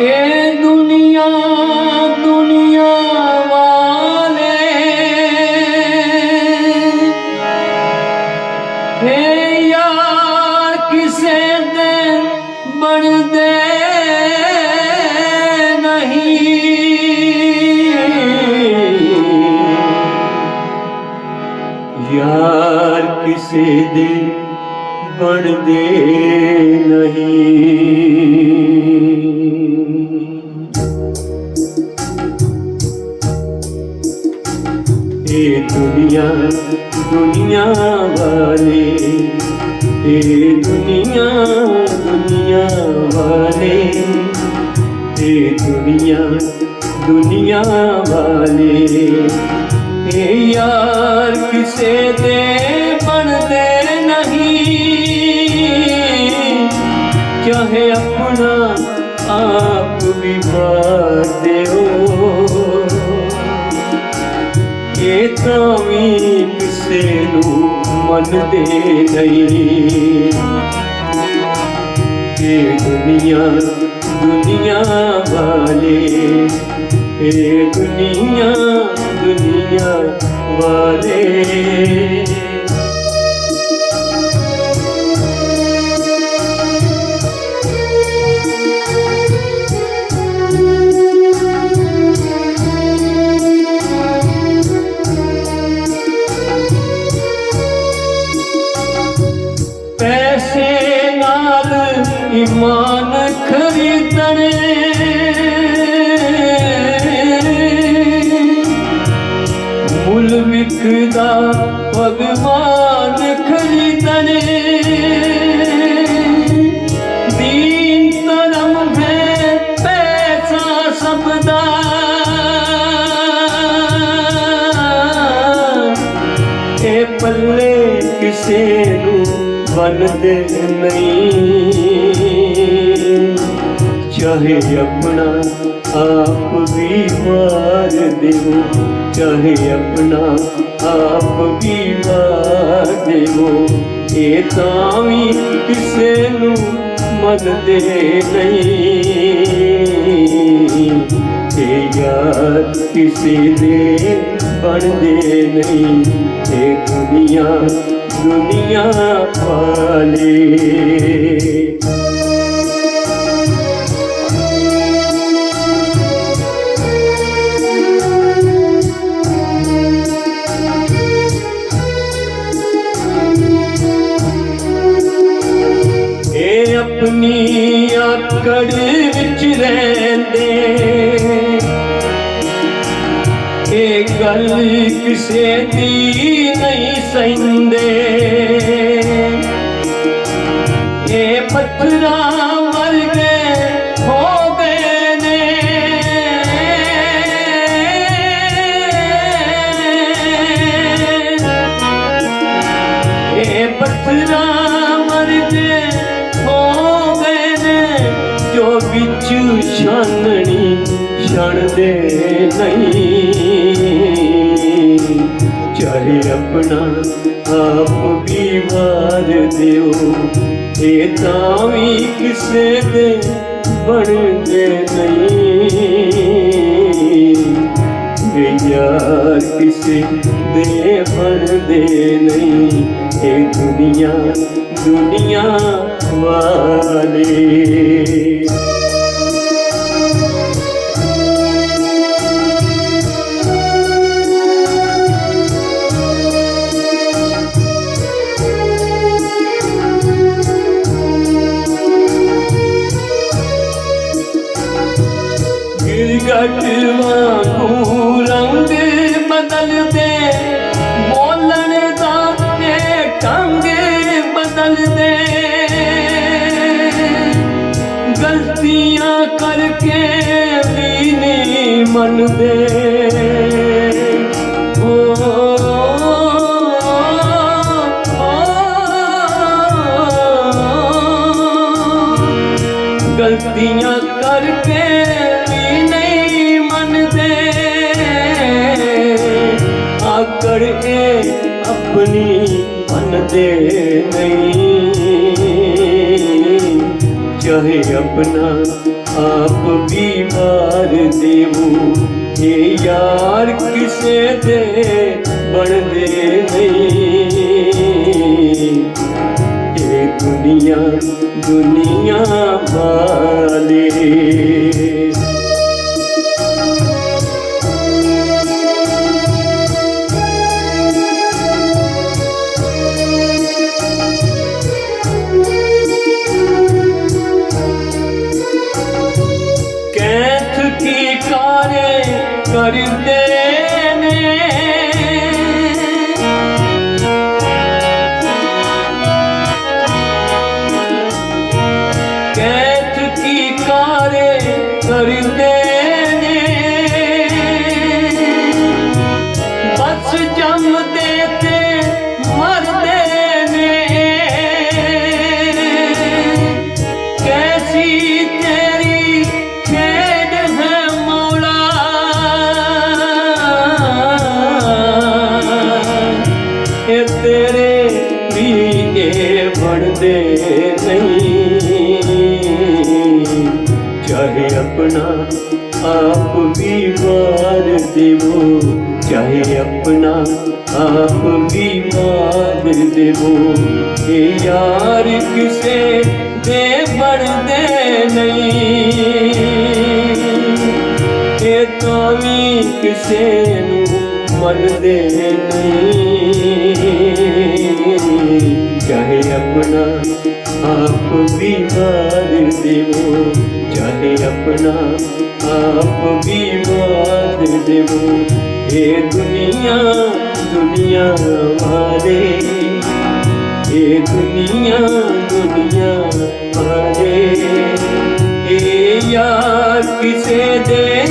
ਇਹ ਦੁਨੀਆ ਦੁਨੀਆ ਵਾਲੇ। ਹੈ ਯਾਰ ਕਿਸੇ ਦੇ ਬਣਦੇ ਨਹੀਂ। ਯਾਰ ਕਿਸੇ ਦੇ ਬਣਦੇ ਨਹੀਂ। दुनिया दुनिया वाले। हे दुनिया दुनिया वाले। हे यार, किसे दे बनते नहीं? चाहे अपना आप भी मारते हो ये तामीम किसे लू मन दे गई दुनिया दुनिया वाले। ए दुनिया दुनिया वाले। भगवान खरीदने। दीन तरम है पैसा ए पल्ले किसे नहीं। चाहे अपना आप भी मार दे, चाहे अपना आप भी લાગેવો એ તાવી કિસેનું મન દે નહીં એ યાદ કિસે દે પણ દે નહીં એ દુનિયા દુનિયા પાલે दुनिया आकड़ बिच रहते ये गल किसे दी नहीं सहते ये पत्थरा वर्गे हो गए ने। ये पत्थरा ਵਿੱਚ ਛਾਨਣੀ ਛਣਦੇ ਨਹੀਂ। ਚਾਹੇ ਆਪਣਾ ਆਪ ਵੀ ਵਾਰ ਦਿਓ, ਇਹ ਤਾਂ ਵੀ ਕਿਸੇ ਦੇ ਬਣਦੇ ਨਹੀਂ। ਯਾਰ ਕਿਸੇ ਦੇ ਬਣਦੇ ਨਹੀਂ, ਇਹ ਦੁਨੀਆ ਦੁਨੀਆ ਵਾਲੇ। ਗਿਰਗਟ ਵਾਂਗੂ ਰੰਗ ਬਦਲਦੇ ਬੋਲਣ ਦਾ ਇਹ ਢੰਗ ਬਦਲਦੇ ਗਲਤੀਆਂ ਕਰਕੇ ਵੀ ਨਹੀਂ ਮੰਨਦੇ। ਗਲਤੀਆਂ ਕਰਕੇ छोड़ अपनी मन दे नहीं। चाहे अपना आप बीमार देवू, ये यार किसे दे बन दे नहीं। ये दुनिया दुनिया अपना आप बीमार देवो, चाहे अपना आप बीमार देवो। ये यार किसे दे बढ़ते नहीं, ये तो भी किसे मन दे नहीं। चाहे अपना आप बीमार देवो ਚਾਹੇ ਆਪਣਾ ਆਪ ਵੀ ਮਾਰ ਦੇਵੋ। ਇਹ ਦੁਨੀਆ ਦੁਨੀਆ ਵਾਲੇ। ਇਹ ਦੁਨੀਆ ਦੁਨੀਆ ਵਾਲੇ। ਇਹ ਯਾਰ ਕਿਸੇ ਦੇ